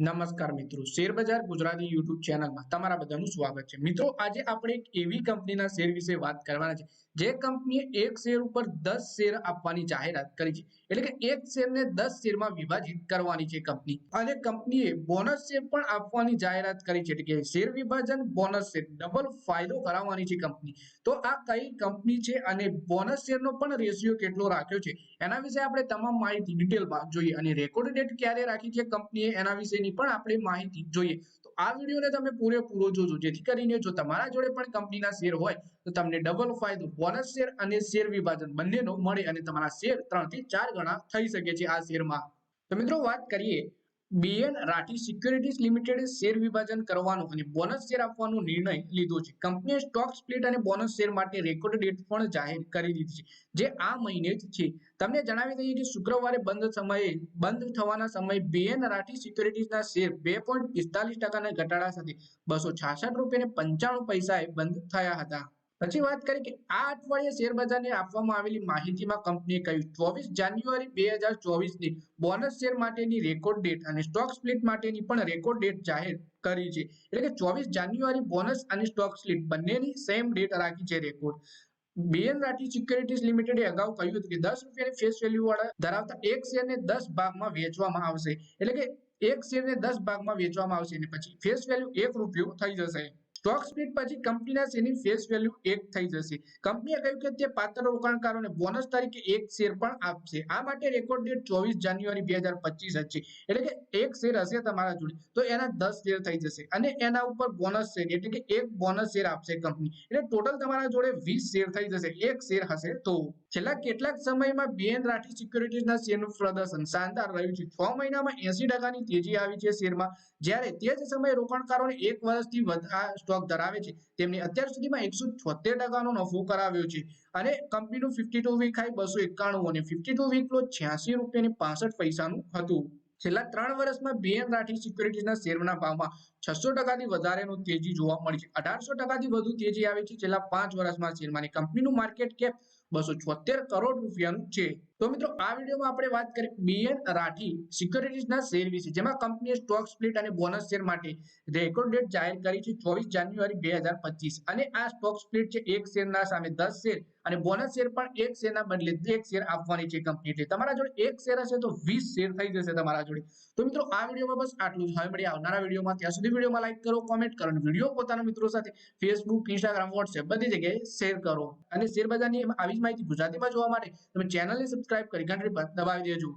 નમસ્કાર મિત્રો. Share Gujarati YouTube ચેનલમાં તમારા બધાનું સ્વાગત છે. મિત્રો, આજે આપણે એક એવી કંપનીના શેર વિશે વાત કરવાના છે, જે કંપનીએ એક શેર ઉપર દસ શેર આપવાની જાહેરાત કરી છે. એટલે કે એક શેરને દસ શેરમાં વિભાજિત કરવાની છે કંપની. અને કંપનીએ બોનસ શેર પણ આપવાની જાહેરાત કરી છે. એટલે કે શેર વિભાજન, બોનસ શેર, ડબલ ફાયદો કરાવવાની છે કંપની. તો આ કઈ કંપની છે અને બોનસ શેરનો પણ રેશિયો કેટલો રાખ્યો છે? એના વિશે આપણે તમામ માહિતી ડિટેલમાં જોઈએ. અને રેકોર્ડ ડેટ ક્યારે રાખી છે કંપનીએ? એના વિશેની પણ આપણે માહિતી જોઈએ. તો આ વિડીયોને તમે પૂરેપૂરો જોજો. જેથી કરીને જો તમારા જોડે પણ કંપનીના શેર હોય, તો તમને ડબલ ફાયદો બોનસ શેર અને શેર વિભાજન બંનેનો મળે અને તમારા શેર ત્રણથી ચાર ગણા થઈ શકે છે આ શેરમાં. તો મિત્રો વાત કરીએ બીએન રાઠી સિક્યોરિટીઝ લિમિટેડે શેર વિભાજન કરવાનો અને બોનસ શેર આપવાનો નિર્ણય લીધો છે. કંપનીએ સ્ટોક સ્પ્લિટ અને બોનસ શેર માટે રેકોર્ડ ડેટ પણ જાહેર કરી દીધી છે, જે આ મહિને જ છે. તમને જણાવી દઈએ કે શુક્રવારે બંધ સમયે, બંધ થવાના સમયે બીએન રાઠી સિક્યોરિટીઝના શેર બે પોઈન્ટ પિસ્તાલીસ ટકાના ઘટાડા સાથે બસો છાસઠ રૂપિયા પંચાણું પૈસાએ બંધ થયા હતા. પછી વાત કરી કે આ અઠવાડિયે શેર બજારને આપવામાં આવેલી માહિતીમાં કંપનીએ કહ્યું, ચોવીસ જાન્યુઆરી બે હજાર ચોવીસની બોનસ શેર માટેની રેકોર્ડ ડેટ અને સ્ટોક સ્પ્લિટ માટેની પણ રેકોર્ડ ડેટ જાહેર કરી છે. એટલે કે ચોવીસ જાન્યુઆરી બોનસ અને સ્ટોક સ્પ્લિટ બંનેની સેમ ડેટ રાખી છે રેકોર્ડ બીએન રાઠી સિક્યોરિટીઝ લિમિટેડે અગાઉ કહ્યું હતું કે દસ રૂપિયાની ફેસ વેલ્યુ વાળા ધરાવતા એક શેરને દસ ભાગમાં વેચવામાં આવશે. એટલે કે એક શેરને દસ ભાગમાં વેચવામાં આવશે અને પછી ફેસ વેલ્યુ એક રૂપિયો થઈ જશે. સ્ટોક સ્પ્લિટ પછી કંપનીના શેરની ફેસ વેલ્યુ એક થઈ જશે. કંપનીએ કહ્યું કે તે પાત્ર રોકાણકારોને બોનસ તરીકે એક શેર પણ આપશે. આ માટે રેકોર્ડ ડેટ ચોવીસ જાન્યુઆરી બે હજાર પચીસ છે. એટલે કે એક શેર હશે તમારા જોડે. તો એના દસ શેર થઈ જશે. અને એના ઉપર બોનસ શેર એટલે કે એક બોનસ શેર આપશે કંપની એટલે ટોટલ તમારા જોડે વીસ શેર થઈ જશે. એક શેર હશે તો. છેલ્લા કેટલાક સમયમાં બીએન રાઠી સિક્યોરિટીઝના શેરનું પ્રદર્શન શાનદાર રહ્યું છે. છ મહિનામાં એસી ટકાની તેજી આવી છે શેરમાં જ્યારે તે જ સમયે રોકાણકારોને એક વર્ષથી વધુ સ્ટોક ધરાવે છે. તેમને અત્યાર સુધીમાં એકસો છોતેર ટકાનો નફો કરાવ્યો છે. અને કંપનીનું ફિફ્ટી ટુ વીક હાઈ બસો એકાણું અને ફિફ્ટી ટુ વીક લો છ્યાસી રૂપિયા પાસઠ પૈસાનું હતું. છેલ્લા ત્રણ વર્ષમાં બીએન રાઠી સિક્યોરિટીઝના શેરના ભાવમાં છસો ટકાથી વધારેનો તેજી જોવા મળી છે. અઢારસો ટકાથી વધુ તેજી આવી છે. છેલ્લા પાંચ વર્ષમાં શેરમાં કંપનીનું માર્કેટ કેપ બસો છોતેર કરોડ રૂપિયાનું છે. તો મિત્રો, આ વિડીયોમાં આપણે વાત કરી બીએન રાઠી સિક્યોરિટીઝના શેર વિશે, જેમાં કંપનીએ સ્ટોક સ્પ્લિટ અને બોનસ શેર માટે રેકોર્ડ ડેટ જાહેર કરી છે ચોવીસ જાન્યુઆરી બે અને આ સ્ટોક સ્પ્લિટ છે એક શેરના સામે દસ શેર, અને બોનસ શેર પણ એક શેરના બદલે એક શેર આપવાની છે કંપની એટલે તમારા જોડે એક શેર હશે તો વીસ શેર થઈ જશે તમારા જોડે. તો મિત્રો, આ વિડીયોમાં બસ આટલું જ. હવે મળી આવનારા વિડીયોમાં. ત્યાં સુધી વિડીયોમાં લાઈક કરો કોમેન્ટ કરો, અને વીડિયો પોતાના મિત્રો સાથે ફેસબુક ઇન્સ્ટાગ્રામ વોટ્સએપ બધી જગ્યાએ શેર કરો. અને શેર બજારની આવી માહિતી ગુજરાતીમાં જોવા માટે તમે ચેનલને સબસ્ક્રાઇબ કરી ઘંટડી દબાવી દેજો.